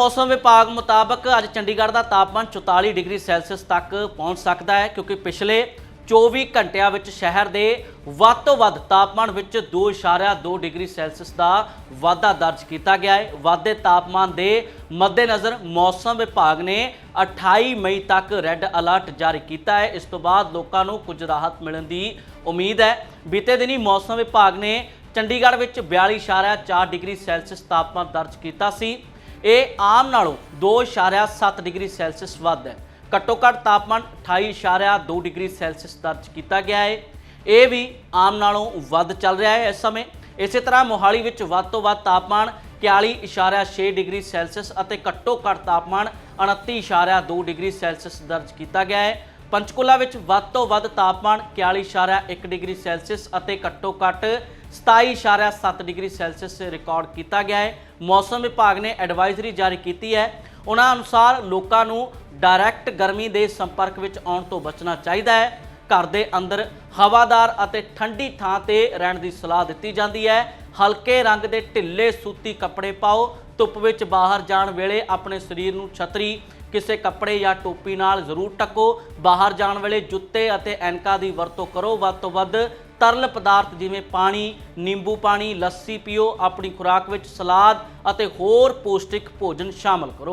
ਮੌਸਮ ਵਿਭਾਗ ਮੁਤਾਬਕ ਅੱਜ ਚੰਡੀਗੜ੍ਹ ਦਾ ਤਾਪਮਾਨ 44 ਡਿਗਰੀ ਸੈਲਸੀਅਸ ਤੱਕ ਪਹੁੰਚ ਸਕਦਾ ਹੈ, ਕਿਉਂਕਿ ਪਿਛਲੇ 24 ਘੰਟਿਆਂ ਵਿੱਚ ਸ਼ਹਿਰ ਦੇ ਵੱਧ ਤੋਂ ਵੱਧ ਤਾਪਮਾਨ ਵਿੱਚ 2.2 ਡਿਗਰੀ ਸੈਲਸੀਅਸ ਦਾ ਵਾਧਾ ਦਰਜ ਕੀਤਾ ਗਿਆ ਹੈ। ਵਾਧੇ ਤਾਪਮਾਨ ਦੇ ਮੱਦੇਨਜ਼ਰ ਮੌਸਮ ਵਿਭਾਗ ਨੇ 28 ਮਈ ਤੱਕ ਰੈੱਡ ਅਲਰਟ ਜਾਰੀ ਕੀਤਾ ਹੈ। ਇਸ ਤੋਂ ਬਾਅਦ ਲੋਕਾਂ ਨੂੰ ਕੁਝ ਰਾਹਤ ਮਿਲਣ ਦੀ ਉਮੀਦ ਹੈ। ਬੀਤੇ ਦਿਨੀ ਮੌਸਮ ਵਿਭਾਗ ਨੇ ਚੰਡੀਗੜ੍ਹ ਵਿੱਚ 42.4 ਡਿਗਰੀ ਸੈਲਸੀਅਸ ਤਾਪਮਾਨ ਦਰਜ ਕੀਤਾ ਸੀ। ਇਹ ਆਮ ਨਾਲੋਂ 2.7 ਡਿਗਰੀ ਸੈਲਸੀਅਸ ਵੱਧ ਹੈ। ਘੱਟੋ ਘੱਟ ਤਾਪਮਾਨ 28.2 ਡਿਗਰੀ ਸੈਲਸੀਅਸ ਦਰਜ ਕੀਤਾ ਗਿਆ ਹੈ। ਇਹ ਵੀ ਆਮ ਨਾਲੋਂ ਵੱਧ ਚੱਲ ਰਿਹਾ ਹੈ ਇਸ ਸਮੇਂ। ਇਸੇ ਤਰ੍ਹਾਂ ਮੋਹਾਲੀ ਵਿੱਚ ਵੱਧ ਤੋਂ ਵੱਧ ਤਾਪਮਾਨ 41.6 ਡਿਗਰੀ ਸੈਲਸੀਅਸ ਅਤੇ ਘੱਟੋ ਘੱਟ ਤਾਪਮਾਨ 29.2 ਡਿਗਰੀ ਸੈਲਸੀਅਸ ਦਰਜ ਕੀਤਾ ਗਿਆ ਹੈ। ਪੰਚਕੂਲਾ ਵਿੱਚ ਵੱਧ ਤੋਂ ਵੱਧ ਤਾਪਮਾਨ 41.1 ਡਿਗਰੀ ਸੈਲਸੀਅਸ ਅਤੇ ਘੱਟੋ ਘੱਟ 27.7 ਡਿਗਰੀ ਸੈਲਸੀਅਸ ਰਿਕਾਰਡ ਕੀਤਾ ਗਿਆ ਹੈ। ਮੌਸਮ ਵਿਭਾਗ ਨੇ ਐਡਵਾਈਜ਼ਰੀ ਜਾਰੀ ਕੀਤੀ ਹੈ। ਉਹਨਾਂ ਅਨੁਸਾਰ ਲੋਕਾਂ ਨੂੰ ਡਾਇਰੈਕਟ ਗਰਮੀ ਦੇ ਸੰਪਰਕ ਵਿੱਚ ਆਉਣ ਤੋਂ ਬਚਣਾ ਚਾਹੀਦਾ ਹੈ। ਘਰ ਦੇ ਅੰਦਰ ਹਵਾਦਾਰ ਅਤੇ ਠੰਡੀ ਥਾਂ ਤੇ ਰਹਿਣ ਦੀ ਸਲਾਹ ਦਿੱਤੀ ਜਾਂਦੀ ਹੈ। ਹਲਕੇ ਰੰਗ ਦੇ ਢਿੱਲੇ ਸੂਤੀ ਕੱਪੜੇ ਪਾਓ, ਧੁੱਪ ਵਿੱਚ ਬਾਹਰ ਜਾਣ ਵੇਲੇ ਆਪਣੇ ਸਰੀਰ ਨੂੰ ਛਤਰੀ ਕਿਸੇ ਕੱਪੜੇ ਜਾਂ ਟੋਪੀ ਨਾਲ ਜ਼ਰੂਰ ਟੱਕੋ। ਬਾਹਰ ਜਾਣ ਵੇਲੇ ਜੁੱਤੇ ਅਤੇ ਐਨਕਾਂ ਦੀ ਵਰਤੋਂ ਕਰੋ। ਵੱਧ ਤੋਂ ਵੱਧ ਤਰਲ ਪਦਾਰਥ ਜਿਵੇਂ ਪਾਣੀ, ਨਿੰਬੂ ਪਾਣੀ, ਲੱਸੀ ਪੀਓ। ਆਪਣੀ ਖੁਰਾਕ ਵਿੱਚ ਸਲਾਦ ਅਤੇ ਹੋਰ ਪੌਸ਼ਟਿਕ ਭੋਜਨ ਸ਼ਾਮਲ ਕਰੋ।